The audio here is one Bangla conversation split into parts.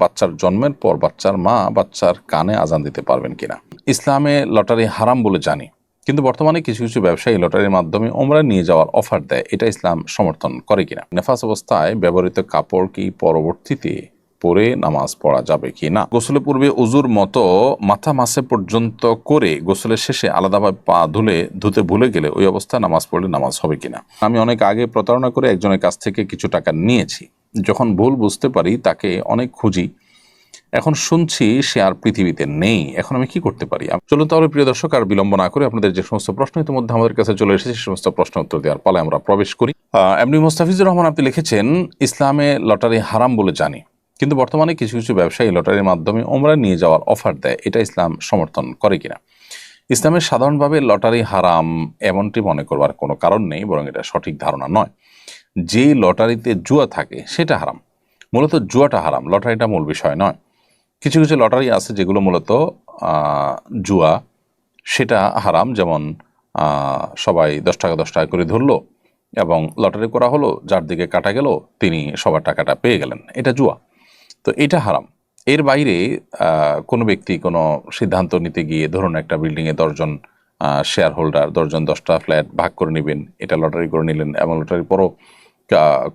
বাচ্চার জন্মের পর বাচ্চার মা বাচ্চার কানে আজান দিতে পারবেন কিনা। ইসলামে লটারি হারাম বলে জানি, কিন্তু বর্তমানে কিছু কিছু ব্যবসায়ী লটারির মাধ্যমে ওমরা নিয়ে যাওয়ার অফার দেয়, এটা ইসলাম সমর্থন করে কিনা। নেফাস অবস্থায় ব্যবহৃত কাপড় কি পরবর্তীতে পরে নামাজ পড়া যাবে কি না গোসলের পূর্বে উজুর মতো মাথা মাসে পর্যন্ত করে গোসলের শেষে আলাদাভাবে পা ধুলে ধুতে ভুলে গেলে ওই অবস্থায় নামাজ পড়লে নামাজ হবে কিনা? আমি অনেক আগে প্রতারণা করে একজনের কাছ থেকে কিছু টাকা নিয়েছি। যখন ভুল বুঝতে পারি, তাকে অনেক খুঁজি। এখন শুনছি সে আর পৃথিবীতে নেই। এখন আমি কি করতে পারি? চলুন তাহলে প্রিয় দর্শক, আর বিলম্ব না করে আপনাদের যে সমস্ত প্রশ্ন ইতিমধ্যে আমাদের কাছে চলে এসেছে, সে সমস্ত প্রশ্ন উত্তর দেওয়ার পালে আমরা প্রবেশ করি। এমনি মোস্তাফিজুর রহমান আপনি লিখেছেন, ইসলামে লটারি হারাম বলে জানি। কিন্তু বর্তমানে কিছু কিছু ব্যবসায়ী লটারির মাধ্যমে ওমরা নিয়ে যাওয়ার অফার দেয়। এটা ইসলাম সমর্থন করে কিনা? ইসলামের সাধারণভাবে লটারি হারাম এমনটি মনে করবার কোনো কারণ নেই, বরং এটা সঠিক ধারণা নয়। যে লটারিতে জুয়া থাকে, সেটা হারাম। মূলত জুয়াটা হারাম, লটারিটা মূল বিষয় নয়। কিছু কিছু লটারি আছে যেগুলো মূলত জুয়া, সেটা হারাম। যেমন সবাই দশ টাকা দশ টাকা করে ধরলো এবং লটারি করা হলো, যার দিকে কাটা গেল, তিনি সবার টাকাটা পেয়ে গেলেন। এটা জুয়া। তো এটা হারাম। এর বাইরে কোনো ব্যক্তি কোনো সিদ্ধান্ত নিতে গিয়ে ধরুন একটা বিল্ডিংয়ে দশজন শেয়ার হোল্ডার দশজন দশটা ফ্ল্যাট ভাগ করে নেবেন, এটা লটারি করে নিলেন এবং লটারির পরও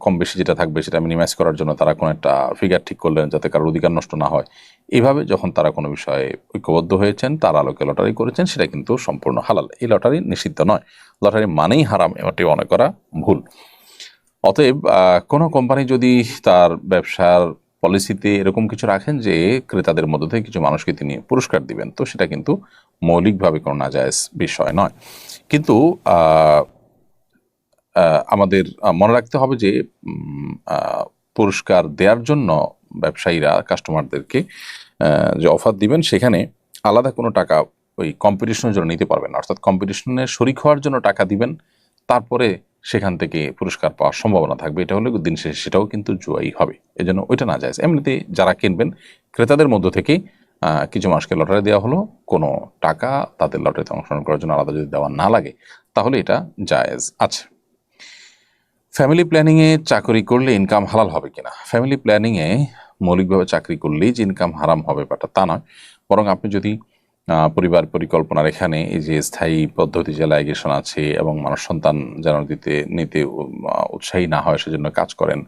কম বেশি যেটা থাকবে সেটা মিনিমাইজ করার জন্য তারা কোনো একটা ফিগার ঠিক করলেন যাতে কারোর অধিকার নষ্ট না হয়। এইভাবে যখন তারা কোনো বিষয়ে ঐক্যবদ্ধ হয়েছেন, তার আলোকে লটারি করেছেন, সেটা কিন্তু সম্পূর্ণ হালাল। এই লটারি নিষিদ্ধ নয়। লটারি মানেই হারাম, এটি মনে করা ভুল। অতএব কোনো কোম্পানি যদি তার ব্যবসার পলিসিতে এরকম কিছু রাখেন যে ক্রেতাদের মধ্য থেকে কিছু মানুষকে তিনি পুরস্কার দিবেন, তো সেটা কিন্তু মৌলিকভাবে কোনো নাজায়জ বিষয় নয়। কিন্তু আমাদের মনে রাখতে হবে যে পুরস্কার দেওয়ার জন্য ব্যবসায়ীরা কাস্টমারদেরকে যে অফার দিবেন, সেখানে আলাদা কোনো টাকা ওই কম্পিটিশনের জন্য নিতে পারবেন অর্থাৎ কম্পিটিশনে শরিক হওয়ার জন্য টাকা দিবেন, তারপরে সেখান থেকে পুরস্কার পাওয়ার সম্ভাবনা থাকবে। এটা হলে দিন শেষে সেটাও কিন্তু জুয়াই হবে। এজন্য ওইটা না যায়। এমনিতে যারা কিনবেন, ক্রেতাদের মধ্য থেকে কিছু মানুষকে লটারি দেওয়া হলো, কোনো টাকা তাদের লটারিতে অংশগ্রহণ করার জন্য আলাদা যদি দেওয়া না লাগে, তাহলে এটা জায়েজ আছে। ফ্যামিলি প্ল্যানিংয়ে চাকরি করলে ইনকাম হালাল হবে কিনা? ফ্যামিলি প্ল্যানিংয়ে মৌলিকভাবে চাকরি করলেই যে ইনকাম হারাম হবে ব্যাপারটা তা নয়। বরং আপনি যদি পরিবার পরিকল্পনার এখানে এই যে স্থায়ী পদ্ধতি যে লাইগেশন আছে এবং মানুষ সন্তান যেন দিতে, নিতে উৎসাহী না হয় সেজন্য কাজ করেন,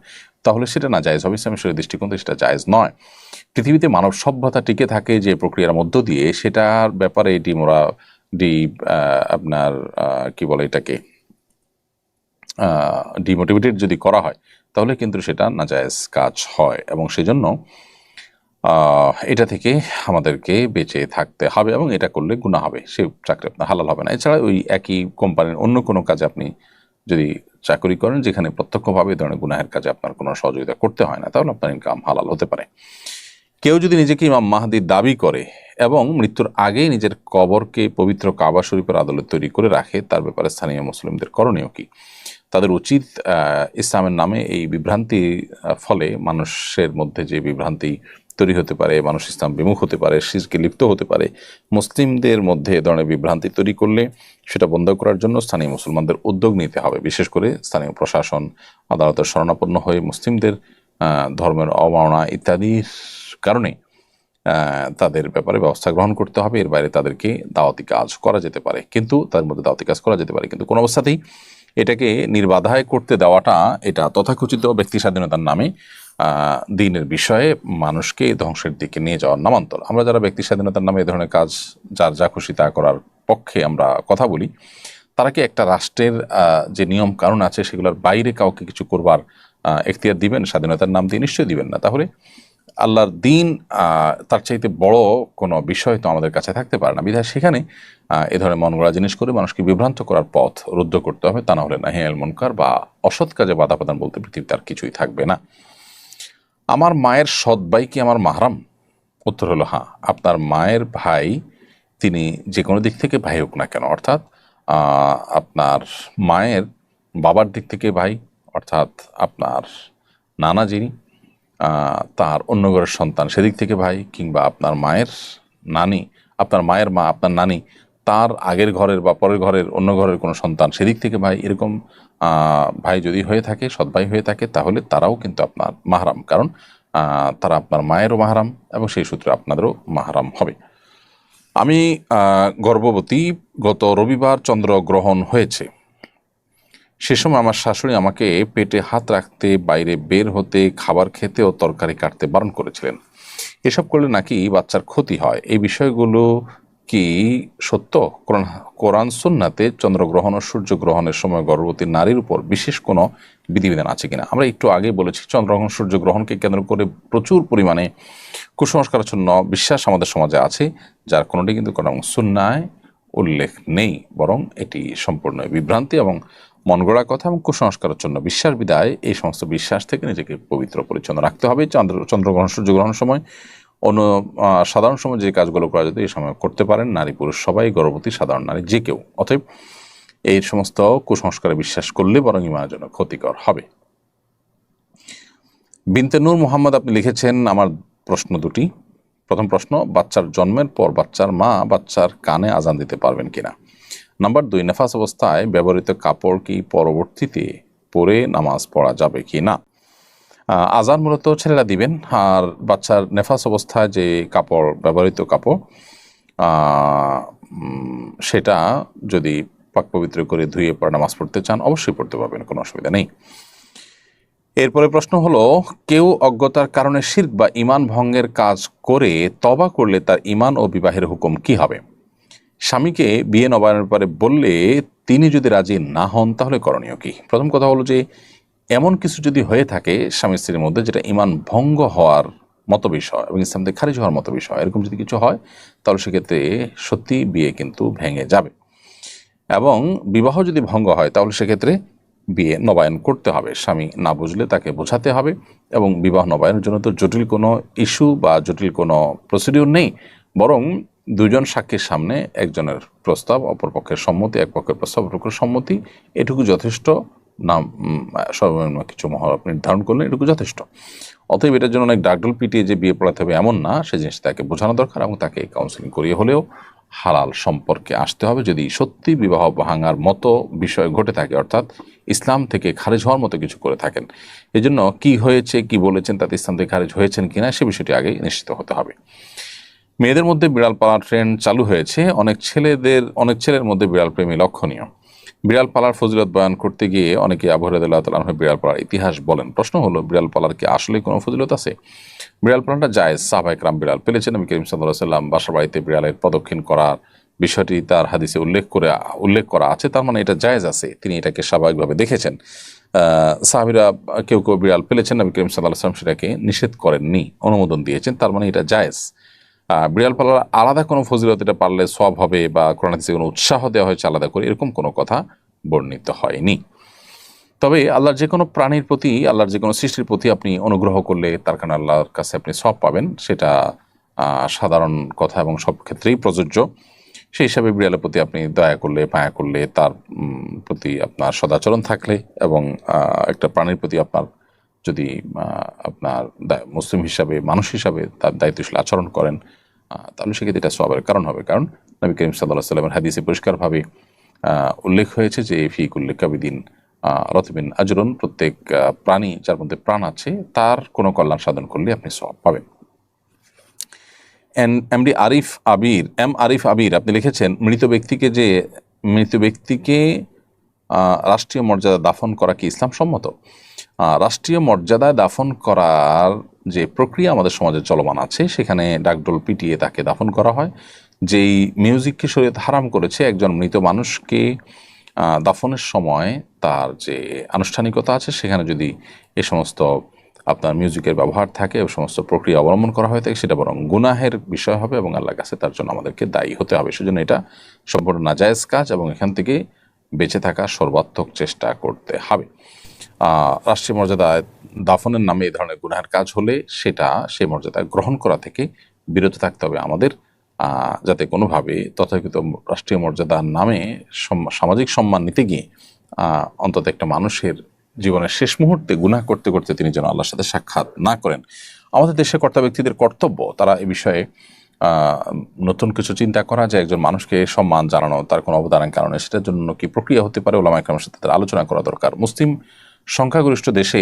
তাহলে সেটা না জায়েজ হবে। ইসলামের শরীর দৃষ্টিকোণ সেটা জায়েজ নয়। পৃথিবীতে মানব সভ্যতা টিকে থাকে যে প্রক্রিয়ার মধ্য দিয়ে, সেটার ব্যাপারে এটি মোরা ডি আপনার কি বলে এটাকে ডিমোটিভেটেড যদি করা হয়, তাহলে কিন্তু সেটা নাজায়েজ কাজ হয় এবং সেজন্য এটা থেকে আমাদেরকে বেঁচে থাকতে হবে এবং এটা করলে গুণা হবে। সে চাকরি আপনার হালাল হবে না। এছাড়া ওই একই কোম্পানির অন্য কোনো কাজে আপনি যদি চাকরি করেন, যেখানে প্রত্যক্ষভাবে ধরনের গুনাহের কাজে আপনার কোনো সহযোগিতা করতে হয় না, তাহলে আপনার ইনকাম হালাল হতে পারে। কেউ যদি নিজেকে ইমাম মাহাদির দাবি করে এবং মৃত্যুর আগেই নিজের কবরকে পবিত্র কাবা শরীফের আদালত তৈরি করে রাখে, তার ব্যাপারে স্থানীয় মুসলিমদের করণীয় কি? তাদের উচিত ইসলামের নামে এই বিভ্রান্তি ফলে মানুষের মধ্যে যে বিভ্রান্তি তৈরি হতে পারে, মানুষ ইসলাম বিমুখ হতে পারে, শিরকে লিপ্ত হতে পারে, মুসলিমদের মধ্যে এ ধরনের বিভ্রান্তি তৈরি করলে সেটা বন্ধ করার জন্য স্থানীয় মুসলমানদের উদ্যোগ নিতে হবে। বিশেষ করে স্থানীয় প্রশাসন, আদালতের শরণাপন্ন হয়ে মুসলিমদের ধর্মের অবমাননা ইত্যাদির কারণে তাদের ব্যাপারে ব্যবস্থা গ্রহণ করতে হবে। এর বাইরে তাদেরকে দাওয়াতি কাজ করা যেতে পারে। কিন্তু তাদের মধ্যে দাওয়াতি কাজ করা যেতে পারে। কিন্তু কোনো অবস্থাতেই এটাকে নির্বাধায় করতে দেওয়াটা এটা তথাকথিত ব্যক্তি স্বাধীনতার নামে দিনের বিষয়ে মানুষকে ধ্বংসের দিকে নিয়ে যাওয়ার নামান্তর। আমরা যারা ব্যক্তি স্বাধীনতার নামে এ ধরনের কাজ, যার যা খুশি তা করার পক্ষে আমরা কথা বলি, তারা কি একটা রাষ্ট্রের যে নিয়ম কানুন আছে সেগুলোর বাইরে কাউকে কিছু করবার এখতিয়ার দিবেন? স্বাধীনতার নাম দিয়ে নিশ্চয়ই দিবেন না। তাহলে আল্লাহর দিন তার চাইতে বড় কোনো বিষয় তো আমাদের কাছে থাকতে পারে না। বিধায় সেখানে এ ধরনের মন গড়া জিনিস করে মানুষকে বিভ্রান্ত করার পথ রুদ্ধ করতে হবে। তা না হলে নাহি আল মুনকার বা অসৎ কাজে বাধা প্রদান বলতে পৃথিবীতে আর কিছুই থাকবে না। আমার মায়ের সৎ ভাই কি আমার মাহরাম? উত্তর হলো হ্যাঁ আপনার মায়ের ভাই, তিনি যে কোনো দিক থেকে ভাই হোক না কেন, অর্থাৎ আপনার মায়ের বাবার দিক থেকে ভাই, অর্থাৎ আপনার নানা যিনি তার অন্য ঘরের সন্তান। সেদিক থেকে ভাই কিংবা আপনার মায়ের নানি, আপনার মায়ের মা, আপনার নানি, তার আগের ঘরের বা পরের ঘরের অন্য ঘরের কোনো সন্তান। সেদিক থেকে ভাই এরকম ভাই যদি হয়ে থাকে, সৎ ভাই হয়ে থাকে, তাহলে তারাও কিন্তু আপনার মাহারাম। কারণ তারা আপনার মায়েরও মাহারাম এবং সেই সূত্রে আপনাদেরও মাহারাম হবে। আমি গর্ভবতী, গত রবিবার চন্দ্রগ্রহণ হয়েছে। সে সময় আমার শাশুড়ি আমাকে পেটে হাত রাখতে, বাইরে বের হতে, খাবার খেতে ও তরকারি কাটতে বারণ করেছিলেন। এসব করলে নাকি বাচ্চার ক্ষতি হয়। এই বিষয়গুলো কি সত্য? কোরআন কোরআন সুন্নাতে চন্দ্রগ্রহণ ও সূর্যগ্রহণের সময় গর্ভবতী নারীর উপর বিশেষ কোনো বিধিবিধান আছে কিনা? আমরা একটু আগে বলেছি, চন্দ্রগ্রহণ, সূর্যগ্রহণকে কেন্দ্র করে প্রচুর পরিমাণে কুসংস্কারাচ্ছন্ন বিশ্বাস আমাদের সমাজে আছে, যার কোনোটি কিন্তু কোরআন সুন্নায় উল্লেখ নেই, বরং এটি সম্পূর্ণ বিভ্রান্তি এবং মন গড়া কথা এবং কুসংস্কারের জন্য বিশ্বাস বিদায়, এই সমস্ত বিশ্বাস থেকে নিজেকে পবিত্র পরিচ্ছন্ন রাখতে হবে। চন্দ্র, চন্দ্রগ্রহণ সূর্যগ্রহণ সময় অন্য সাধারণ সময় যে কাজগুলো করা যেত, এই সময় করতে পারেন। নারী, পুরুষ সবাই, গর্ভবতী, সাধারণ নারী যে কেউ। অতএব এই সমস্ত কুসংস্কারে বিশ্বাস করলে বরং ইমানের জন্য ক্ষতিকর হবে। বিনতে নূর মোহাম্মদ, আপনি লিখেছেন, আমার প্রশ্ন দুটি। প্রথম প্রশ্ন, বাচ্চার জন্মের পর বাচ্চার মা বাচ্চার কানে আজান দিতে পারবেন কিনা? নাম্বার দুই, নেফাস অবস্থায় ব্যবহৃত কাপড় কি পরবর্তীতে পরে নামাজ পড়া যাবে কি না? আজান মূলত ছেলেরা দিবেন, আর বাচ্চার নেফাস অবস্থায় যে কাপড়, ব্যবহৃত কাপড় সেটা যদি পাক পবিত্র করে ধুয়ে পরে নামাজ পড়তে চান, অবশ্যই পড়তে পারবেন, কোনো অসুবিধা নেই। এরপরে প্রশ্ন হলো, কেউ অজ্ঞতার কারণে শির্ক বা ইমান ভঙ্গের কাজ করে তবা করলে তার ইমান ও বিবাহের হুকুম কি হবে? স্বামীকে বিয়ে নবায়নের ব্যাপারে বললে তিনি যদি রাজি না হন, তাহলে করণীয় কি? প্রথম কথা হলো যে, এমন কিছু যদি হয়ে থাকে স্বামী স্ত্রীর মধ্যে যেটা ইমান ভঙ্গ হওয়ার মতো বিষয় এবং ইসলাম থেকে খারিজ হওয়ার মতো বিষয়, এরকম যদি কিছু হয়, তাহলে সেক্ষেত্রে সত্যি বিয়ে কিন্তু ভেঙে যাবে। এবং বিবাহ যদি ভঙ্গ হয়, তাহলে সেক্ষেত্রে বিয়ে নবায়ন করতে হবে। স্বামী না বুঝলে তাকে বোঝাতে হবে এবং বিবাহ নবায়নের জন্য তো জটিল কোনো ইস্যু বা জটিল কোনো প্রসিডিউর নেই। বরং দুজন সাক্ষীর সামনে একজনের প্রস্তাব অপর পক্ষের সম্মতি এক পক্ষের প্রস্তাব অপর পক্ষের সম্মতি, এটুকু যথেষ্ট। নাম সর্বনিম্ন কিছু মহল আপনি নির্ধারণ করলেন, এটুকু যথেষ্ট। অতএব এটার জন্য অনেক ডাকডোল পিটিয়ে যে বিয়ে পড়াতে হবে এমন না, সে জিনিস তাকে বোঝানো দরকার এবং তাকে কাউন্সিলিং করিয়ে হলেও হালাল সম্পর্কে আসতে হবে। যদি সত্যি বিবাহ ভাঙার মতো বিষয় ঘটে থাকে, অর্থাৎ ইসলাম থেকে খারিজ হওয়ার মতো কিছু করে থাকেন, এজন্য কি হয়েছে, কি বলেছেন, তাতে ইসলাম থেকে খারিজ হয়েছেন কিনা, সে বিষয়টি আগে নিশ্চিত হতে হবে। মেয়েদের মধ্যে বিড়াল পালার ট্রেন্ড চালু হয়েছে। অনেক ছেলেদের, অনেক ছেলের মধ্যে বিড়াল প্রেমী লক্ষণীয়। বিড়াল পালার ফজিলত বয়ান করতে গিয়ে অনেকে আবহরদুল্লাহ তালাহ বিড়াল পালার ইতিহাস বলেন। প্রশ্ন হলো, বিড়াল পালার কি আসলে কোনো ফজিলত আছে? বিড়াল পালাটা যায় সাহবাইক রাম বিড়াল পেলেছেন। আমি করিম সাল্লাহ সাল্লাম বাসার বাড়িতে বিড়ালের প্রদক্ষিণ করার বিষয়টি তার হাদিসে উল্লেখ করে, উল্লেখ করা আছে। তার মানে এটা জায়েজ আছে। তিনি এটাকে স্বাভাবিকভাবে দেখেছেন। সাহাবিরা কেউ কেউ বিড়াল পেলেছেন। নবী করিম সাল্লাহ সাল্লাম সেটাকে নিষেধ করেননি, অনুমোদন দিয়েছেন। তার মানে এটা জায়েজ। বিড়াল পালার আলাদা কোনো ফজিলত এটা পারলে সব হবে বা কোরআন হাদিসে কোনো উৎসাহ দেওয়া হয়েছে আলাদা করে, এরকম কোনো কথা বর্ণিত হয়নি। তবে আল্লাহর যে কোনো প্রাণীর প্রতি, আল্লাহর যে কোনো সৃষ্টির প্রতি আপনি অনুগ্রহ করলে তার কারণে আল্লাহর কাছে আপনি সব পাবেন, সেটা সাধারণ কথা এবং সব ক্ষেত্রেই প্রযোজ্য। সেই হিসাবে বিড়ালের প্রতি আপনি দয়া করলে, মায়া করলে তার প্রতি আপনার সদাচরণ থাকলে এবং একটা প্রাণীর প্রতি আপনার যদি আপনার মুসলিম হিসাবে, মানুষ হিসাবে তার দায়িত্বশীল আচরণ করেন তাহলে সেক্ষেত্রে এটা সবের কারণ হবে। কারণ নবী করিম সাল্লাহ সাল্লামের হাদিসে পরিষ্কারভাবে উল্লেখ হয়েছে যে ফি কুল্লে কাবিদিন রতবিন আজরুন প্রত্যেক প্রাণী যার মধ্যে প্রাণ আছে, তার কোনো কল্যাণ সাধন করলে আপনি সব পাবেন। N MD Arif Abir, M Arif Abir, আপনি লিখেছেন, মৃত ব্যক্তিকে যে, মৃত ব্যক্তিকে রাষ্ট্রীয় মর্যাদা দাফন করা কি ইসলাম সম্মত? রাষ্ট্রীয় মর্যাদায় দাফন করার যে প্রক্রিয়া আমাদের সমাজে চলমান আছে, সেখানে ডাকডোল পিটিয়ে তাকে দাফন করা হয়। যেই মিউজিককে শরীয়ত হারাম করেছে, একজন মৃত মানুষকে দাফনের সময় তার যে আনুষ্ঠানিকতা আছে, সেখানে যদি এ সমস্ত আপনার মিউজিকের ব্যবহার থাকে, ও সমস্ত প্রক্রিয়া অবলম্বন করা হয়ে থাকে, সেটা বরং গুনাহের বিষয় হবে এবং আল্লাহর কাছে তার জন্য আমাদেরকে দায়ী হতে হবে। সেজন্য এটা সম্পূর্ণ নাজায়েজ কাজ এবং এখান থেকে বেঁচে থাকার সর্বাত্মক চেষ্টা করতে হবে। রাষ্ট্রীয় মর্যাদায় দাফনের নামে এই ধরনের গুনাহের কাজ হলে সেটা সেই মর্যাদা গ্রহণ করা থেকে বিরত থাকতে হবে আমাদের যাতে কোনোভাবে তথাকথিত রাষ্ট্রীয় মর্যাদার নামে সম- সামাজিক সম্মান নিতে গিয়ে অন্তত একটা মানুষের জীবনের শেষ মুহূর্তে গুনাহ করতে করতে তিনি যেন আল্লাহর সাথে সাক্ষাৎ না করেন। আমাদের দেশের কর্তা ব্যক্তিদের কর্তব্য, তারা এ বিষয়ে নতুন কিছু চিন্তা করা যে একজন মানুষকে সম্মান জানানো, তার কোনো অবদানের কারণে সেটার জন্য কি প্রক্রিয়া হতে পারে ওলামা একরামের সাথে আলোচনা করা দরকার। মুসলিম সংখ্যাগরিষ্ঠ দেশে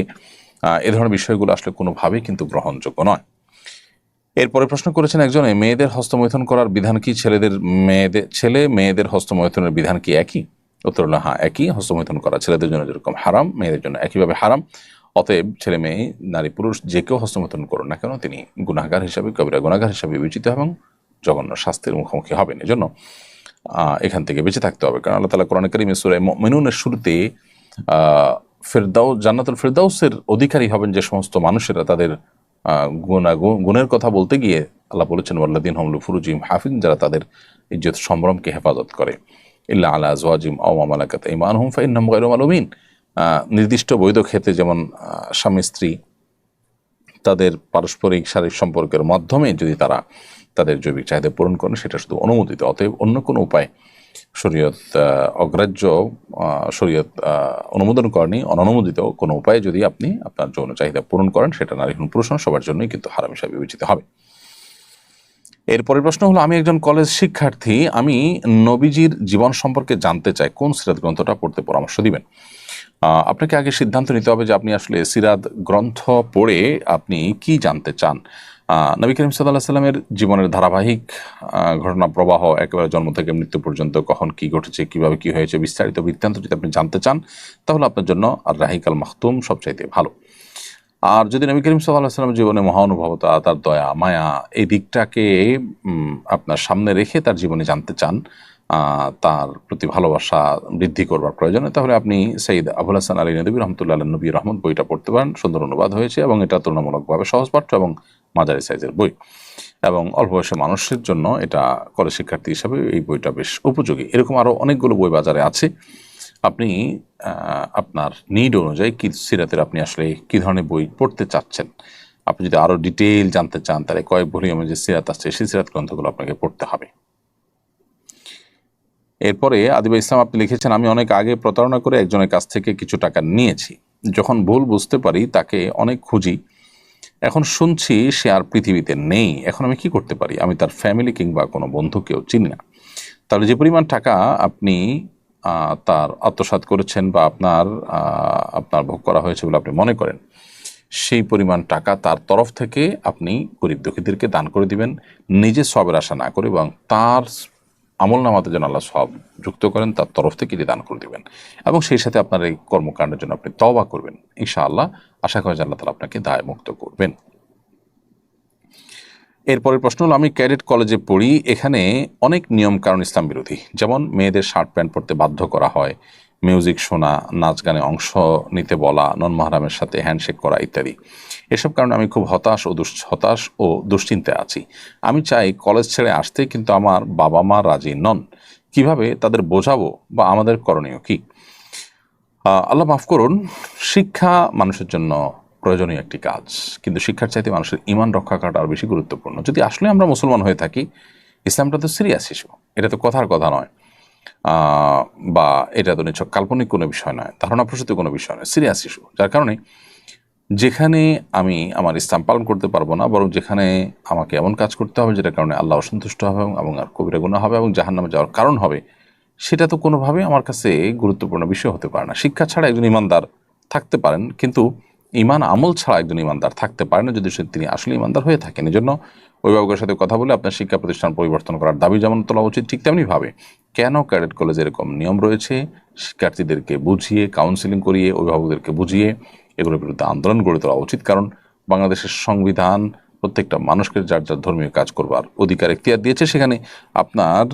এ ধরনের বিষয়গুলো আসলে কোনোভাবেই কিন্তু গ্রহণযোগ্য নয়। এরপরে প্রশ্ন করেছেন একজন মেয়েদের হস্তমৈথন করার বিধান কি? ছেলেদের মেয়েদের ছেলে মেয়েদের হস্তমৈথনের বিধান কি একই? উত্তর হলো হ্যাঁ একই। হস্তমৈথন করা ছেলেদের জন্য যেরকম হারাম, মেয়েদের জন্য একইভাবে হারাম। অতএব ছেলে, মেয়ে, নারী, পুরুষ যে কেউ হস্তমৈথন করুন না কেন, তিনি গুণাগার হিসাবে, কবিরা গুণাগার হিসাবে বিবেচিত এবং জঘন্য শাস্তির মুখোমুখি হবেন। এজন্য এখান থেকে বেঁচে থাকতে হবে। কারণ আল্লাহ তালা কোরআন করিম মিনুনের শুরুতে আহ, ফেরদাউস জান্নাতুল ফেরদাউসের অধিকারী হবেন যে সমস্ত মানুষেরা তাদের গুণের কথা বলতে গিয়ে আল্লাহ বলেছেন ওয়াল্লাদিন হমলু ফুরুজিম হাফিজ যারা তাদের ইজ্জত সম্ভ্রমকে হেফাজত করে। ইল্লা আলা আজওয়াজিম আও মামালাকাত ইমান হুম মালুমিন আহ, নির্দিষ্ট বৈধ ক্ষেত্রে যেমন স্বামী স্ত্রী তাদের পারস্পরিক শারীরিক সম্পর্কের মাধ্যমে যদি তারা তাদের জৈবিক চাহিদা পূরণ করেন সেটা শুধু অনুমোদিত। অতএব অন্য কোনো উপায় শরীয়ত অগ্রাহ্য শরীয়ত অনুমোদন করেনি অননুমোদিত কোনো উপায়ে যদি আপনি আপনার যৌন চাহিদা পূরণ করেন, সেটা নারী হোক পুরুষ সবার জন্যই কিন্তু হারাম হিসাবে বিবেচিত হবে। এরপরের প্রশ্ন হলো, আমি একজন কলেজ শিক্ষার্থী, আমি নবীজির জীবন সম্পর্কে জানতে চাই, কোন সিরাত গ্রন্থটা পড়তে পরামর্শ দিবেন? আপনাকে আগে সিদ্ধান্ত নিতে হবে যে আপনি আসলে সিরাত গ্রন্থ পড়ে আপনি কি জানতে চান। নবী করিম সাল্লাহ সাল্লামের জীবনের ধারাবাহিক ঘটনা প্রবাহ একেবারে জন্ম থেকে মৃত্যু পর্যন্ত কখন কি ঘটেছে, কীভাবে কি হয়েছে, বিস্তারিত বৃত্তান্ত যদি আপনি জানতে চান, তাহলে আপনার জন্য আর রাহিকাল মাহতুম সবচাইতে ভালো। আর যদি নবী করিম সাল্লাহ সাল্লাম জীবনে মহানুভবতা, তার দয়া, মায়া এই দিকটাকে আপনার সামনে রেখে তার জীবনে জানতে চান তার প্রতি ভালোবাসা বৃদ্ধি করবার প্রয়োজনে, তাহলে আপনি সঈদ আবুল হাসান আলী নদী রহমতুল্লাহ নবী রহমত বইটা পড়তে পারেন। সুন্দর অনুবাদ হয়েছে এবং এটা তুলনামূলকভাবে সহজপাঠ্য এবং মাঝারি সাইজের বই। এবং অল্প বয়সী মানুষের জন্য এটা কলেজ শিক্ষার্থী হিসাবে এই বইটা বেশ উপযোগী। এরকম আরও অনেকগুলো বই বাজারে আছে। আপনি আপনার নিড অনুযায়ী কি সিরাতের আপনি আসলে কি ধরনের বই পড়তে চাচ্ছেন? আপনি যদি আরও ডিটেইল জানতে চান, তাহলে কয়েক ভলিউমে যে সিরাত আসছে সেই সিরাত গ্রন্থগুলো আপনাকে পড়তে হবে। এরপরে আদিবা ইসলাম, আপনি লিখেছেন, আমি অনেক আগে প্রতারণা করে একজনের কাছ থেকে কিছু টাকা নিয়েছি। যখন ভুল বুঝতে পারি, তাকে অনেক খুঁজি। এখন শুনছি সে আর পৃথিবীতে নেই। এখন আমি কি করতে পারি? আমি তার ফ্যামিলি কিংবা কোনো বন্ধুকেও চিনি না। তাহলে যে পরিমাণ টাকা আপনি তার আত্মসাৎ করেছেন বা আপনার আপনার ভোগ করা হয়েছে বলে আপনি মনে করেন, সেই পরিমাণ টাকা তার তরফ থেকে আপনি গরিব দুঃখীদেরকে দান করে দিবেন। নিজে সবের আশা না করে, এবং তার আমল নামাতে যেন আল্লাহ সব যুক্ত করেন, তার তরফ থেকে এটি দান করে দেবেন। এবং সেই সাথে আপনার এই কর্মকাণ্ডের জন্য আপনি তবা করবেন। ইনশাআল্লাহ, আশা করা যায় আল্লাহ তালা আপনাকে দায় মুক্ত করবেন। এরপরের প্রশ্ন হলো, আমি ক্যাডেট কলেজে পড়ি, এখানে অনেক নিয়ম কারণ ইসলাম বিরোধী। যেমন মেয়েদের শার্ট প্যান্ট পরতে বাধ্য করা হয় মিউজিক শোনা, নাচ গানে অংশ নিতে বলা, নন মাহারামের সাথে হ্যান্ডশেক করা ইত্যাদি। এসব কারণে আমি খুব হতাশ ও হতাশ ও দুশ্চিন্তায় আছি। আমি চাই কলেজ ছেড়ে আসতে কিন্তু আমার বাবা মা রাজি নন। কীভাবে? তাদের বোঝাবো বা আমাদের করণীয় কি? আল্লাহ মাফ করুন, শিক্ষা মানুষের জন্য প্রয়োজনীয় একটি কাজ। কিন্তু শিক্ষার চাইতে মানুষের ইমান রক্ষা করাটা আরও বেশি গুরুত্বপূর্ণ। যদি আসলে আমরা মুসলমান হয়ে থাকি, ইসলামটা তো সিরিয়াস ইস্যু এটা তো কথার কথা নয়। বা এটা তো নিছক, কাল্পনিক কোনো বিষয় নয় ধারণা প্রসূত কোনো বিষয় নয় সিরিয়াস ইস্যু যার কারণে যেখানে আমি আমার ইসলাম পালন করতে পারব না, বরং যেখানে আমাকে এমন কাজ করতে হবে যেটার কারণে আল্লাহ অসন্তুষ্ট হবে এবং- আর কবিরা গুণা হবে এবং জাহান্নামে যাওয়ার কারণ হবে, সেটা তো কোনোভাবেই আমার কাছে গুরুত্বপূর্ণ বিষয় হতে পারে না। শিক্ষা ছাড়া একজন ইমানদার থাকতে পারেন, কিন্তু ইমান আমল ছাড়া একজন ইমানদার থাকতে পারে না, যদি তিনি আসলে ইমানদার হয়ে থাকেন। এই জন্য অভিভাবকের সাথে কথা বলে আপনার শিক্ষা প্রতিষ্ঠান পরিবর্তন করার দাবি যেমন তোলা উচিত, ঠিক তেমনিভাবে কেন ক্যাডেট কলেজে এরকম নিয়ম রয়েছে? শিক্ষার্থীদেরকে বুঝিয়ে কাউন্সিলিং করিয়ে, অভিভাবকদেরকে বুঝিয়ে এগুলোর বিরুদ্ধে আন্দোলন গড়ে তোলা উচিত। কারণ বাংলাদেশের সংবিধান প্রত্যেকটা মানুষকে যার যার ধর্মীয় কাজ করবার অধিকার এখতিয়ার দিয়েছে, সেখানে আপনার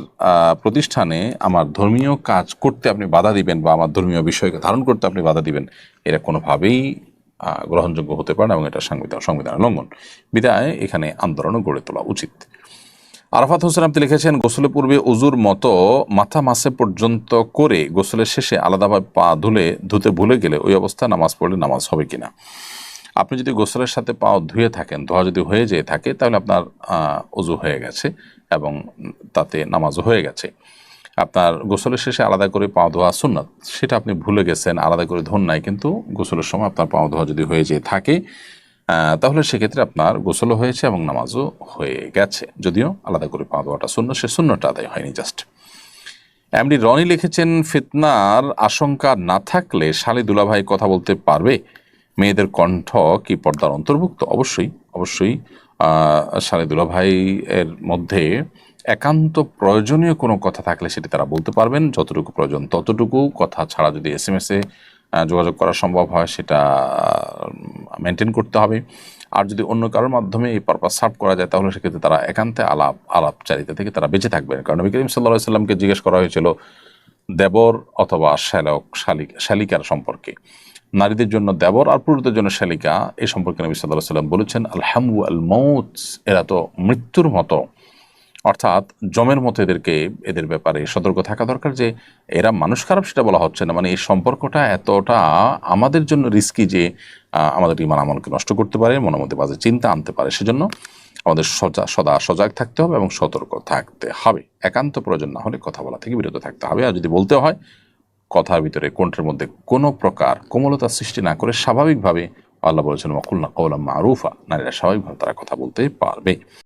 প্রতিষ্ঠানে আমার ধর্মীয় কাজ করতে আপনি বাধা দিবেন বা আমার ধর্মীয় বিষয়কে ধারণ করতে আপনি বাধা দিবেন এটা কোনোভাবেই গ্রহণযোগ্য হতে পারে এবং এটা সংবিধান সংবিধানের লঙ্ঘন। বিদায়, এখানে আন্দোলনও গড়ে তোলা উচিত। আরাফাত হোসেন আপনি লিখেছেন, গোসলের পূর্বে অজুর মতো মাথা মাসে পর্যন্ত করে গোসলের শেষে আলাদাভাবে পা ধুলে ধুতে ভুলে গেলে ওই অবস্থায় নামাজ পড়লে নামাজ হবে কিনা? আপনি যদি গোসলের সাথে পা ধুয়ে থাকেন, ধোয়া যদি হয়ে যেয়ে থাকে, তাহলে আপনার অজু হয়ে গেছে এবং তাতে নামাজও হয়ে গেছে। আপনার গোসলের শেষে আলাদা করে পা ধোয়া সুন্নত। সেটা আপনি ভুলে গেছেন, আলাদা করে ধন নাই, কিন্তু গোসলের সময় আপনার পা ধোয়া যদি হয়ে যেয়ে থাকে তাহলে সেক্ষেত্রে আপনার গোসলও হয়েছে এবং নামাজও হয়ে গেছে। যদিও আলাদা করে পা ধোয়াটা শূন্য সে শূন্যটা আদায় হয়নি জাস্ট। এমডি রনি লিখেছেন, ফিতনার আশঙ্কা না থাকলে শালি দুলাভাই কথা বলতে পারবে? মেয়েদের কণ্ঠ কি পর্দার অন্তর্ভুক্ত? অবশ্যই অবশ্যই আহ, সালেদুল্লাহ ভাই এর মধ্যে একান্ত প্রয়োজনীয় কোনো কথা থাকলে সেটি তারা বলতে পারবেন। যতটুকু প্রয়োজন ততটুকু। কথা ছাড়া যদি এস এম এসে যোগাযোগ করা সম্ভব হয় সেটা মেনটেন করতে হবে। আর যদি অন্য কারোর মাধ্যমে এই পারপাস সার্ভ করা যায় তাহলে সেক্ষেত্রে তারা একান্তে আলাপ আলাপচারিতা থেকে তারা বেঁচে থাকবেন। কারণ নবী করিম সাল্লাহ সাল্লামকে জিজ্ঞেস করা হয়েছিল দেবর অথবা শ্যালক শালিক শালিকার সম্পর্কে। নারীদের জন্য দেবর আর পুরুষদের জন্য শালিকা এই সম্পর্কে নবী সাল্লাহ সাল্লাম বলেছেন আলহামু আল মৌত এরা তো মৃত্যুর মতো। অর্থাৎ জমের মতো এদেরকে, এদের ব্যাপারে সতর্ক থাকা দরকার যে এরা মানুষ খারাপ সেটা বলা হচ্ছে না। মানে এই সম্পর্কটা এতটা আমাদের জন্য রিস্কি যে আমাদের ইমান আমলকে নষ্ট করতে পারে, মনের মধ্যে বাজে চিন্তা আনতে পারে। সেজন্য আমাদের সজা, সদা সজাগ থাকতে হবে এবং সতর্ক থাকতে হবে। একান্ত প্রয়োজন না হলে কথা বলা থেকে বিরত থাকতে হবে। আর যদি বলতে হয় কথার ভিতরে, কণ্ঠের মধ্যে কোনো প্রকার কোমলতা সৃষ্টি না করে স্বাভাবিকভাবে আল্লাহ বলেছেন মকুল্লা কৌলাম মারুফা নারীরা স্বাভাবিকভাবে তারা কথা বলতে পারবে।